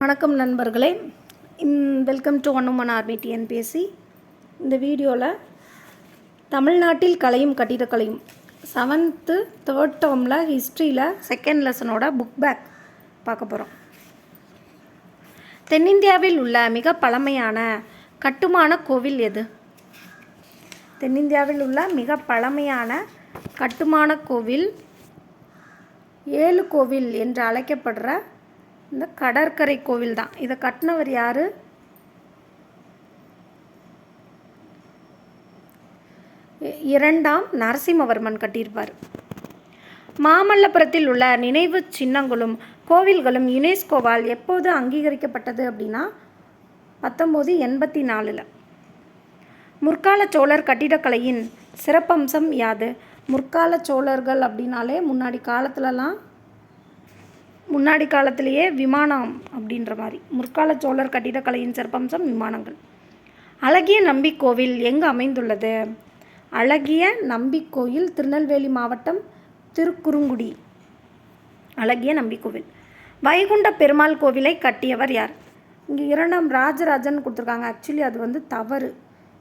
வணக்கம் நண்பர்களே. Welcome to one army TNPSC இந்த வீடியோவில் தமிழ்நாட்டில் கலையும் கட்டிடக்கலையும் செவன்த்து தேர்ட் டேர்மில் ஹிஸ்ட்ரியில் செகண்ட் லெசனோட புக் பேக் பார்க்க போகிறோம் தென்னிந்தியாவில் உள்ள மிக பழமையான கட்டுமான கோவில் எது? தென்னிந்தியாவில் உள்ள மிக பழமையான கட்டுமான கோவில் ஏழு கோவில் என்று அழைக்கப்படுற இந்த கடற்கரை கோவில் தான். இதை கட்டினவர் யார்? இரண்டாம் நரசிம்மவர்மன் கட்டியிருப்பார். மாமல்லபுரத்தில் உள்ள நினைவு சின்னங்களும் கோவில்களும் யுனெஸ்கோவால் எப்போது அங்கீகரிக்கப்பட்டது அப்படின்னா பத்தொம்போது எண்பத்தி நாலில் முற்கால சோழர் கட்டிடக்கலையின் சிறப்பம்சம் யாது? முற்கால சோழர்கள் அப்படின்னாலே முன்னாடி காலத்துலலாம் முன்னாடி காலத்திலேயே விமானம் அப்படின்ற மாதிரி. முற்கால சோழர் கட்டிடக்கலையின் சிறப்பம்சம் விமானங்கள். அழகிய நம்பி கோவில் எங்கு அமைந்துள்ளது? அழகிய நம்பி கோயில் திருநெல்வேலி மாவட்டம் திருக்குறுங்குடி. அழகிய நம்பி கோவில். வைகுண்ட பெருமாள் கோவிலை கட்டியவர் யார்? இங்கே இரண்டாம் ராஜராஜன் கொடுத்துருக்காங்க. ஆக்சுவலி அது வந்து தவறு.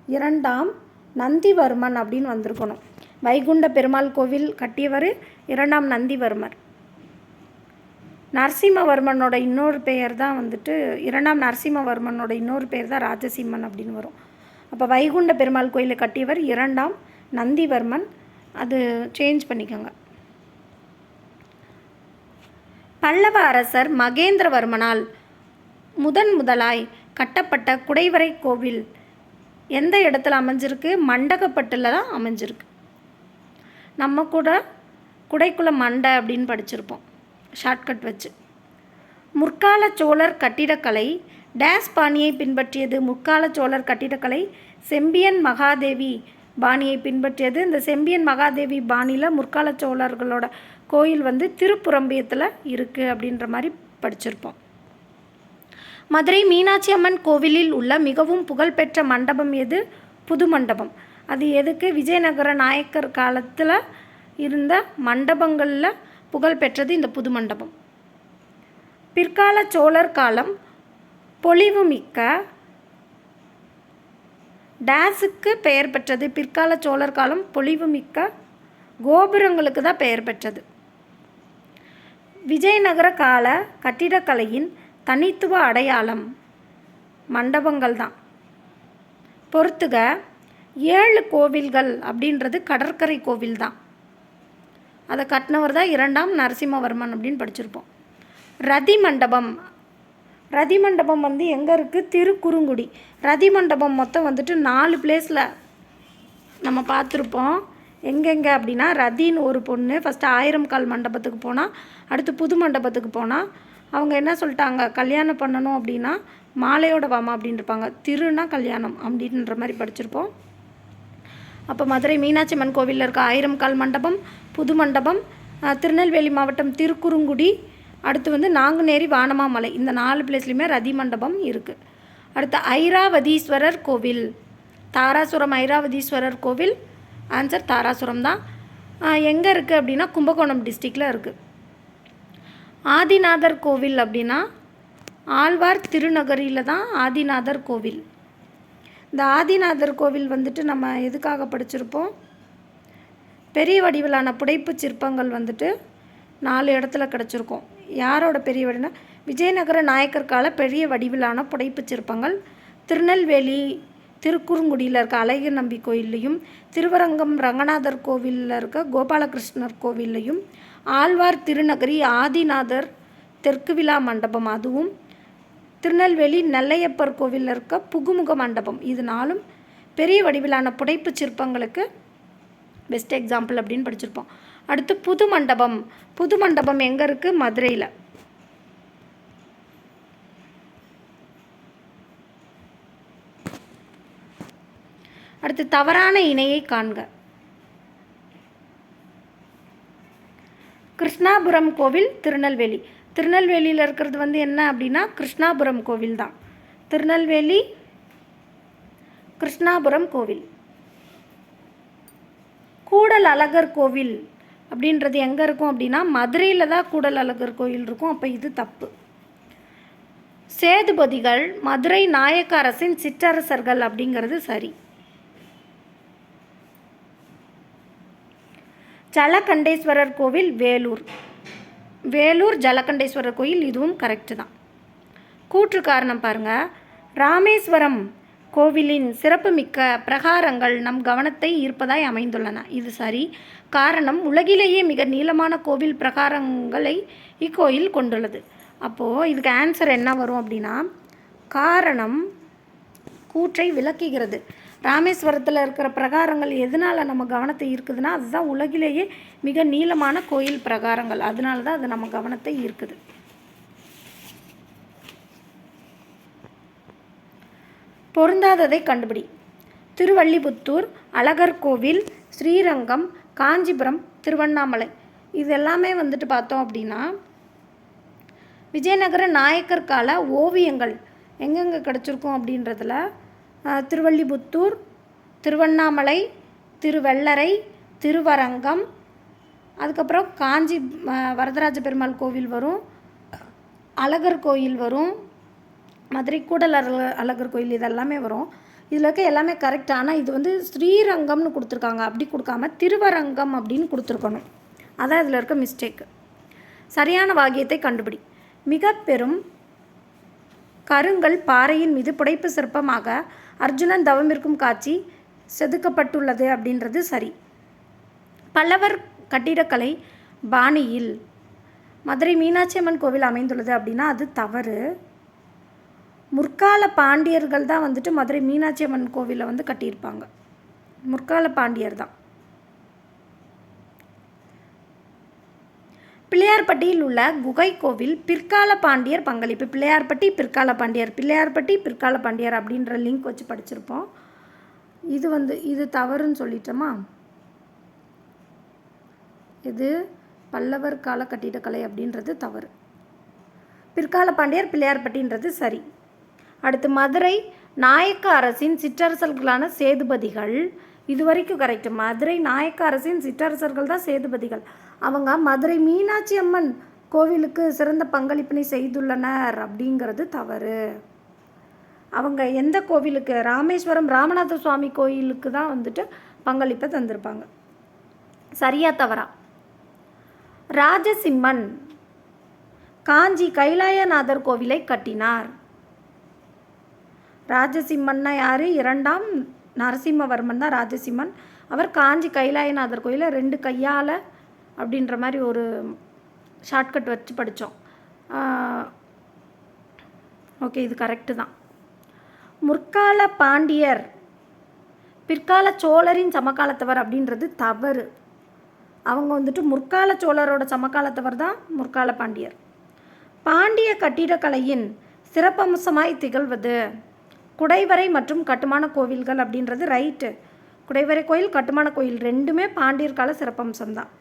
இரண்டாம் நந்திவர்மன் அப்படின்னு வந்திருக்கணும். வைகுண்ட பெருமாள் கோவில் கட்டியவர் இரண்டாம் நந்திவர்மர். நரசிம்மவர்மனோட இன்னொரு பெயர் தான் வந்துட்டு இரண்டாம் நரசிம்மவர்மனோட இன்னொரு பெயர் தான் ராஜசிம்மன் அப்படின்னு வரும். அப்போ வைகுண்ட பெருமாள் கோயிலை கட்டியவர் இரண்டாம் நந்திவர்மன். அது சேஞ்ச் பண்ணிக்கோங்க. பல்லவ அரசர் மகேந்திரவர்மனால் முதன் முதலாய் கட்டப்பட்ட குடைவரை கோவில் எந்த இடத்துல அமைஞ்சிருக்கு? மண்டகப்பட்டில் தான் அமைஞ்சிருக்கு. நம்ம கூட குடைக்குள மண்டை அப்படின்னு படிச்சிருப்போம். ஷார்ட்கட் வச்சு. முற்கால சோழர் கட்டிடக்கலை டேஸ் பாணியை பின்பற்றியது. முற்கால சோழர் கட்டிடக்கலை செம்பியன் மகாதேவி பாணியை பின்பற்றியது. இந்த செம்பியன் மகாதேவி பாணியில் முற்கால சோழர்களோட கோயில் வந்து திருப்புறம்பியத்தில் இருக்குது அப்படின்ற மாதிரி படிச்சிருப்போம். மதுரை மீனாட்சி அம்மன் கோவிலில் உள்ள மிகவும் புகழ்பெற்ற மண்டபம் எது? புது மண்டபம். அது எதுக்கு? விஜயநகர நாயக்கர் காலத்தில் இருந்த மண்டபங்களில் புகழ் பெற்றது இந்த புது மண்டபம். பிற்கால சோழர் காலம் பொலிவுமிக்க டேஸுக்கு பெயர் பெற்றது. பிற்கால சோழர் காலம் பொலிவுமிக்க கோபுரங்களுக்கு தான் பெயர் பெற்றது. விஜயநகர கால கட்டிடக்கலையின் தனித்துவ அடையாளம் மண்டபங்கள் தான். பொறுத்துக ஏழு கோவில்கள் அப்படின்றது கடற்கரை கோவில் தான். அதை கட்டினவர் தான் இரண்டாம் நரசிம்மவர்மன் அப்படின்னு படிச்சிருப்போம். ரதி மண்டபம் ரதி மண்டபம் வந்து எங்கே இருக்குது திருக்குறுங்குடி. ரதி மண்டபம் மொத்தம் வந்துட்டு நாலு பிளேஸில் நம்ம பார்த்துருப்போம். எங்கெங்கே அப்படின்னா ரதின்னு ஒரு பொண்ணு ஃபஸ்ட்டு ஆயிரம் கால் மண்டபத்துக்கு போனால் அடுத்து புது மண்டபத்துக்கு போனால் அவங்க என்ன சொல்லிட்டாங்க? கல்யாணம் பண்ணணும் அப்படின்னா மாலையோட வாமா அப்படின்னு இருப்பாங்க. திருனா கல்யாணம் அப்படின்ற மாதிரி படிச்சிருப்போம். அப்போ மதுரை மீனாட்சி அம்மன் கோவிலில் இருக்க ஆயிரம் கால் மண்டபம் புது மண்டபம் திருநெல்வேலி மாவட்டம் திருக்குறுங்குடி. அடுத்து வந்து நாங்குநேரி வானமாமலை. இந்த நாலு பிளேஸ்லையுமே ரதி மண்டபம் இருக்குது அடுத்து ஐராவதீஸ்வரர் கோவில். தாராசுரம் ஐராவதீஸ்வரர் கோவில். ஆன்சர் தாராசுரம் தான். எங்கே இருக்குது அப்படின்னா கும்பகோணம் டிஸ்ட்ரிக்டில் இருக்குது ஆதிநாதர் கோவில் அப்படின்னா ஆழ்வார் திருநகரியில் தான் ஆதிநாதர் கோவில். இந்த ஆதிநாதர் கோவில் வந்துட்டு நம்ம எதுக்காக படிச்சிருப்போம்? பெரிய வடிவிலான புடைப்பு சிற்பங்கள் வந்துட்டு நாலு இடத்துல கிடச்சிருக்கும். யாரோட பெரிய வடினா? விஜயநகர நாயக்கர் கால பெரிய வடிவிலான புடைப்பு சிற்பங்கள். திருநெல்வேலி திருக்குறுங்குடியில் இருக்க அழகிய நம்பி கோயில்லையும் திருவரங்கம் ரங்கநாதர் கோவிலில் இருக்க கோபாலகிருஷ்ணர் கோவில்லையும் ஆழ்வார் திருநகரி ஆதிநாதர் தெற்கு விழா மண்டபம் அதுவும் திருநெல்வேலி நெல்லையப்பர் கோவிலில் இருக்க புகுமுக மண்டபம் இது நாளும் பெரிய வடிவிலான புடைப்பு சிற்பங்களுக்கு பெஸ்ட் எக்ஸாம்பிள் அப்படின்னு படிச்சிருப்போம். அடுத்து புது மண்டபம். புது மண்டபம் எங்கே இருக்குது மதுரையில். அடுத்து தவறான இணையை காண்க. கிருஷ்ணாபுரம் கோவில் திருநெல்வேலி. திருநெல்வேலியில் இருக்கிறது வந்து என்ன அப்படின்னா கிருஷ்ணாபுரம் கோவில் தான் திருநெல்வேலி கிருஷ்ணாபுரம் கோவில். கூடல் அழகர் கோவில் அப்படின்றது எங்கே இருக்கும் அப்படின்னா மதுரையில் தான் கூடல் அழகர் கோயில் இருக்கும். அப்போ இது தப்பு. சேதுபதிகள் மதுரை நாயக்க அரசின் சிற்றரசர்கள் அப்படிங்கிறது சரி. ஜலகண்டேஸ்வரர் கோவில் வேலூர். வேலூர் ஜலகண்டேஸ்வரர் கோயில் இதுவும் கரெக்டு தான். கூற்று காரணம் பாருங்கள் ராமேஸ்வரம் கோவிலின் சிறப்புமிக்க பிரகாரங்கள் நம் கவனத்தை ஈர்ப்பதாய் அமைந்துள்ளன. இது சரி. காரணம் உலகிலேயே மிக நீளமான கோவில் பிரகாரங்களை இக்கோயில் கொண்டுள்ளது. அப்போது இதுக்கு ஆன்சர் என்ன வரும் அப்படின்னா காரணம் கூற்றை விளக்குகிறது. ராமேஸ்வரத்தில் இருக்கிற பிரகாரங்கள் எதனால் நம்ம கவனத்தை ஈர்க்குதுன்னா அதுதான் உலகிலேயே மிக நீளமான கோயில் பிரகாரங்கள். அதனால தான் அது நம்ம கவனத்தை ஈர்க்குது. பொருந்தாததை கண்டுபிடி. திருவள்ளிபுத்தூர் அழகர் கோவில் ஸ்ரீரங்கம் காஞ்சிபுரம் திருவண்ணாமலை. இது எல்லாமே வந்துட்டு பார்த்தோம் அப்படின்னா விஜயநகர நாயக்கர் கால ஓவியங்கள் எங்கெங்கே கிடச்சிருக்கும் அப்படின்றதுல திருவள்ளிபுத்தூர் திருவண்ணாமலை திருவெள்ளரை திருவரங்கம் அதுக்கப்புறம் காஞ்சி வரதராஜ பெருமாள் கோவில் வரும் அழகர் கோயில் வரும் மதுரை கூடல் அழக- அழகர் கோயில் இதெல்லாமே வரும். இதில் இருக்க எல்லாமே கரெக்ட் ஆனால் இது வந்து ஸ்ரீரங்கம்னு கொடுத்துருக்காங்க. அப்படி கொடுக்காம திருவரங்கம் அப்படின்னு கொடுத்துருக்கணும். அதான் இதில் இருக்க மிஸ்டேக்கு சரியான வாக்கியத்தை கண்டுபிடி. மிக பெரும் கருங்கல் பாறையின் மீது புடைப்பு சிற்பமாக அர்ஜுனன் தவம் இருக்கும் காட்சி செதுக்கப்பட்டுள்ளது அப்படின்றது சரி. பல்லவர் கட்டிடக்கலை பாணியில் மதுரை மீனாட்சி அம்மன் கோவில் அமைந்துள்ளது அப்படின்னா அது தவறு. முற்கால பாண்டியர்கள் தான் வந்துட்டு மதுரை மீனாட்சி அம்மன் கோவிலில் வந்து கட்டியிருப்பாங்க. முற்கால பாண்டியர் தான். பிள்ளையார்பட்டியில் உள்ள குகை கோவில் பிற்கால பாண்டியர் பங்களிப்பு. பிள்ளையார்பட்டி பிற்கால பாண்டியர். பிள்ளையார்பட்டி பிற்கால பாண்டியர் அப்படின்ற லிங்க் வச்சு படிச்சிருப்போம். இது வந்து இது தவறுன்னு சொல்லிட்டோமா? இது பல்லவர் கால கட்டிடக்கலை அப்படின்றது தவறு. பிற்கால பாண்டியர் பிள்ளையார்பட்டின்றது சரி. அடுத்து மதுரை நாயக்க அரசின் சிற்றரசர்களான சேதுபதிகள். இது வரைக்கும் கரெக்ட் மதுரை நாயக்க அரசின் சிற்றரசர்கள் தான் சேதுபதிகள். அவங்க மதுரை மீனாட்சி அம்மன் கோவிலுக்கு சிறந்த பங்களிப்பினை செய்துள்ளனர் அப்படிங்கிறது தவறு. அவங்க எந்த கோவிலுக்கு? ராமேஸ்வரம் ராமநாத சுவாமி கோயிலுக்கு தான் வந்துட்டு பங்களிப்பை தந்திருப்பாங்க. சரியா தவறா? ராஜசிம்மன் காஞ்சி கைலாயநாதர் கோவிலை கட்டினார். ராஜசிம்மன்னா யார்? இரண்டாம் நரசிம்மவர்மன் தான் ராஜசிம்மன். அவர் காஞ்சி கைலாயநாதர் கோயிலில் ரெண்டு கையால் அப்படின்ற மாதிரி ஒரு ஷார்ட்கட் வச்சு படித்தோம் ஓகே இது கரெக்டு தான். முற்கால பாண்டியர் பிற்கால சோழரின் சமகாலத்தவர் அப்படின்றது தவறு. அவங்க வந்துட்டு முற்கால சோழரோட சமகாலத்தவர் தான் முற்கால பாண்டியர். பாண்டிய கட்டிடக்கலையின் சிறப்பம்சமாய் திகழ்வது குடைவரை மற்றும் கட்டுமான கோவில்கள் அப்படின்றது ரைட்டு குடைவரை கோயில் கட்டுமான கோயில் ரெண்டுமே பாண்டியர் கால சிறப்பம்சம்தான்.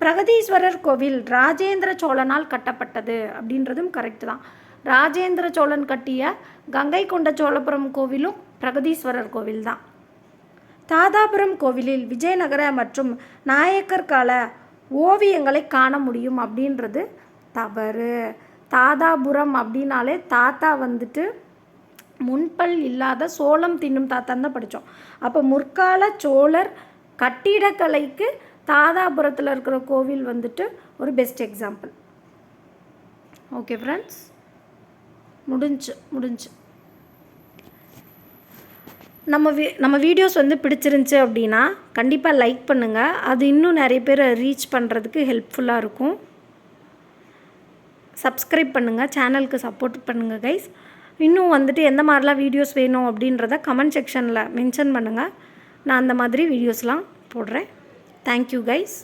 பிரகதீஸ்வரர் கோவில் ராஜேந்திர சோழனால் கட்டப்பட்டது அப்படின்றதும் கரெக்ட் தான். ராஜேந்திர சோழன் கட்டிய கங்கை கொண்ட சோழபுரம் கோவிலும் பிரகதீஸ்வரர் கோவில் தான் தாதாபுரம் கோவிலில் விஜயநகர மற்றும் நாயக்கர் கால ஓவியங்களை காண முடியும் அப்படின்றது தவறு. தாதாபுரம் அப்படின்னாலே தாத்தா வந்துட்டு முன்பல் இல்லாத சோளம் தின்னும் தாத்தா தான் படித்தோம். அப்போ முற்கால சோழர் கட்டிடக்கலைக்கு தாதாபுரத்தில் இருக்கிற கோவில் வந்துட்டு ஒரு பெஸ்ட் எக்ஸாம்பிள் ஓகே ஃப்ரெண்ட்ஸ் முடிஞ்சு முடிஞ்சு. நம்ம வீ நம்ம வீடியோஸ் வந்து பிடிச்சிருந்துச்சு அப்படின்னா கண்டிப்பாக லைக் பண்ணுங்கள் அது இன்னும் நிறைய பேர் ரீச் பண்ணுறதுக்கு ஹெல்ப்ஃபுல்லாக இருக்கும். சப்ஸ்கிரைப் பண்ணுங்கள் சேனலுக்கு சப்போர்ட் பண்ணுங்கள் கைஸ் இன்னும் வந்துட்டு எந்த மாதிரிலாம் வீடியோஸ் வேணும் அப்படின்றத கமெண்ட் செக்ஷனில் மென்ஷன் பண்ணுங்கள் நான் அந்த மாதிரி வீடியோஸ்லாம் போடுறேன். Thank you guys